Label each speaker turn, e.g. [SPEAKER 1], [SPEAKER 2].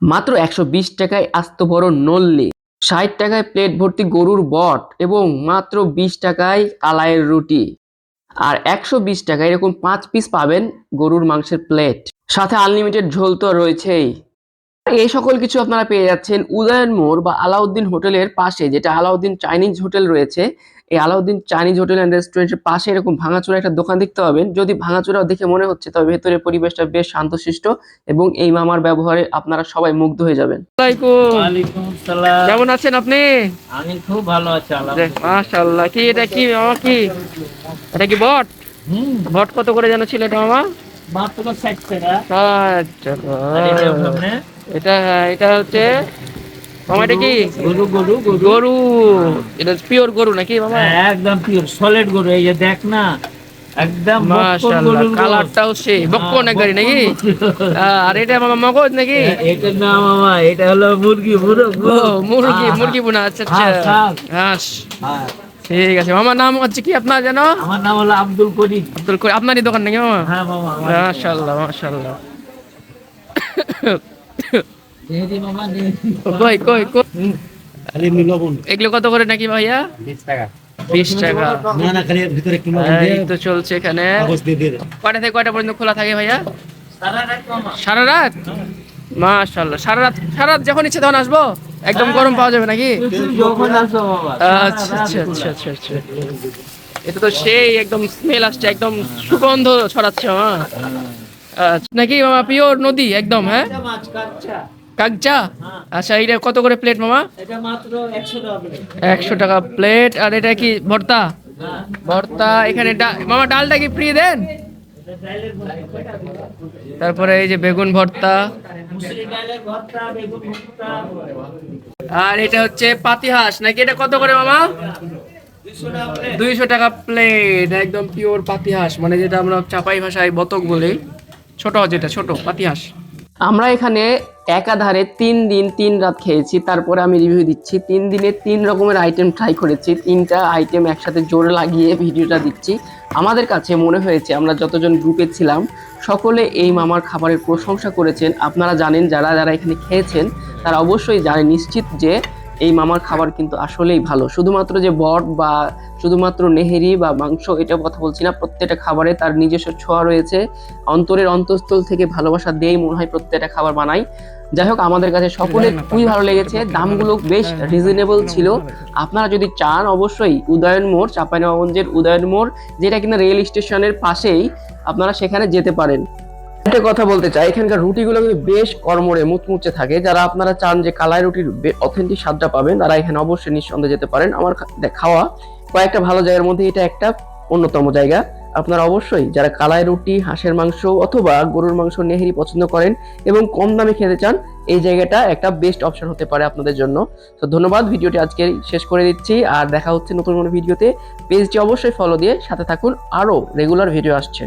[SPEAKER 1] মাত্র একশো বিশ টাকায় আস্ত বড় নল্লি, ষাট টাকায় প্লেট ভর্তি গরুর বট এবং মাত্র বিশ টাকায় কালাইয়ের রুটি। আর একশো বিশ টাকায় এরকম পাঁচ পিস পাবেন গরুর মাংসের প্লেট। সাথে আনলিমিটেড ঝোল তো রয়েছেই। এই সকল কিছু আপনারা পেয়ে যাচ্ছেন উদয়ন মোড় বা আলাউদ্দিন হোটেলের পাশে, যেটা আলাউদ্দিন চাইনিজ হোটেল রয়েছে। এই আলাউদ্দিন চাইনিজ হোটেল অ্যান্ড রেস্টুরেন্টের পাশে এরকম ভাঙাচোরা একটা দোকান দেখতে পাবেন। যদি ভাঙাচোরা দেখে মনে হচ্ছে তবে ভেতরের পরিবেশটা বেশ শান্তশিষ্ট এবং এই মামার ব্যবহারে আপনারা সবাই মুগ্ধ হয়ে যাবেন। কেমন আছেন আপনি?
[SPEAKER 2] আমি খুব ভালো আছি
[SPEAKER 1] মাশাআল্লাহ। কি এটা কি মামা কি? এটা কি বট?
[SPEAKER 2] হুম।
[SPEAKER 1] বট কত করে যেন ছিল এটা মামা?
[SPEAKER 2] এটা
[SPEAKER 1] এটা হচ্ছে মামা এটা কি?
[SPEAKER 2] গরু গরু গরু।
[SPEAKER 1] এটা পিওর গরু নাকি মামা?
[SPEAKER 2] হ্যাঁ, একদম পিওর সলিড গরু। এই যে দেখ না একদম
[SPEAKER 1] মাশাআল্লাহ কালারটাও সেই বক্কন
[SPEAKER 2] হ্যাঁ,
[SPEAKER 1] নাকি? আর এটা মামা মগজ নাকি?
[SPEAKER 2] এ- এটার নাম মামা এটা হলো মুরগি মুরগ
[SPEAKER 1] মুরগি। মুরগি বোনা আচ্ছা আচ্ছা।
[SPEAKER 2] হাঁস, হ্যাঁ,
[SPEAKER 1] ঠিক আছে মামার নাম হচ্ছে কি আপনার জানো
[SPEAKER 2] আমার নাম হলো আব্দুল করিম।
[SPEAKER 1] আব্দুল করিম আপনারই দোকান নাকি মামা?
[SPEAKER 2] হ্যাঁ মামা
[SPEAKER 1] মাশাআল্লাহ মাশাআল্লাহ। কই কই কই?
[SPEAKER 3] খালি লবণ
[SPEAKER 1] এগুলো কত করে নাকি ভাইয়া?
[SPEAKER 3] বিশ টাকা।
[SPEAKER 1] বিশ টাকা।
[SPEAKER 3] না না খালি ভিতরে একটু লবণ
[SPEAKER 1] এই
[SPEAKER 3] দিয়ে
[SPEAKER 1] তো চলছে এখানে।
[SPEAKER 3] কাগজ দিয়ে দিয়ে
[SPEAKER 1] কয়টা থেকে কয়টা পর্যন্ত খোলা থাকে ভাইয়া?
[SPEAKER 2] সারা রাত মামা
[SPEAKER 1] সারা রাত? মাশাআল্লাহ সারা রাত সারা রাত যখন ইচ্ছে তখন আসব? একদম গরম পাওয়া যাবে নাকি?
[SPEAKER 2] যখন আসো বাবা
[SPEAKER 1] আচ্ছা আচ্ছা আচ্ছা আচ্ছা আচ্ছা। এটা তো সেই একদম স্মেল আসছে একদম সুগন্ধ ছড়াচ্ছে আচ্ছা। নাকি মামা পিওর নদী একদম হ্যাঁ?
[SPEAKER 2] এটা মাছ কাচ্চা।
[SPEAKER 1] কাকচা আচ্ছা এটা কত করে প্লেট মামা
[SPEAKER 2] এটা মাত্র একশো টাকা প্লেট।
[SPEAKER 1] একশো টাকা প্লেট আর এটা কি ভর্তা ভর্তা এখানে ডা- মামা ডালটা কি ফ্রি দেন। তারপরে এই যে বেগুন ভর্তা
[SPEAKER 2] মুসুরি ডালের ভর্তা, বেগুন ভর্তা।
[SPEAKER 1] আর এটা হচ্ছে পাতি হাঁস নাকি এটা কত করে মামা
[SPEAKER 2] দুইশো টাকা প্লেট।
[SPEAKER 1] একদম পিওর পাতি হাঁস মানে যেটা আমরা চাপাই ভাষায় বতক বলি ছোট যেটা ছোট পাতি হাঁস আমরা এখানে একাধারে তিন দিন, তিন রাত খেয়েছি, তারপরে আমি রিভিউ দিচ্ছি। তিন দিনে তিন রকমের আইটেম ট্রাই করেছি, তিনটা আইটেম একসাথে জোরে লাগিয়ে ভিডিওটা দিচ্ছি। আমাদের কাছে মনে হয়েছে, আমরা যতজন গ্রুপে ছিলাম, সকলে এই মামার খাবারের প্রশংসা করেছেন। আপনারা জানেন, যারা যারা এখানে খেয়েছেন, তারা অবশ্যই জানে, নিশ্চিত যে এই মামার খাবার কিন্তু আসলেই ভালো। শুধুমাত্র যে বট বা শুধুমাত্র নেহেরি বা মাংস, এটা কথা বলছি না, প্রত্যেকটা খাবারে তার নিজস্ব ছোঁয়া রয়েছে। অন্তরের অন্তঃস্থল থেকে ভালোবাসা দিয়েই মনে হয় প্রত্যেকটা খাবার বানাই। যাই হোক আমাদের কাছে সকলে খুবই ভালো লেগেছে। দামগুলো বেশ রিজনেবল ছিল। আপনারা যদি চান অবশ্যই উদয়ন মোড় চাঁপাইনবাবগঞ্জের উদয়ন মোড় যেটা কিনা রেল স্টেশনের পাশেই আপনারা সেখানে যেতে পারেন। একটা কথা বলতে চাই এখানকার রুটিগুলো কিন্তু বেশ কর্মরে মুচমুচে থাকে। যারা আপনারা চান যে কালাই রুটির অথেন্টিক স্বাদটা পাবেন তারা এখানে অবশ্যই নিঃসন্দেহে যেতে পারেন। আমার খাওয়া কয়েকটা ভালো জায়গার মধ্যে এটা একটা অন্যতম জায়গা। আপনারা অবশ্যই যারা কালাই রুটি, হাঁসের মাংস অথবা গরুর মাংস নেহেরি পছন্দ করেন এবং কম দামে খেতে চান, এই জায়গাটা একটা বেস্ট অপশন হতে পারে আপনাদের জন্য। তো ধন্যবাদ, ভিডিওটি আজকে শেষ করে দিচ্ছি। আর দেখা হচ্ছে নতুন কোনো ভিডিওতে। পেজটি অবশ্যই ফলো দিয়ে সাথে থাকুন। আরও রেগুলার ভিডিও আসছে।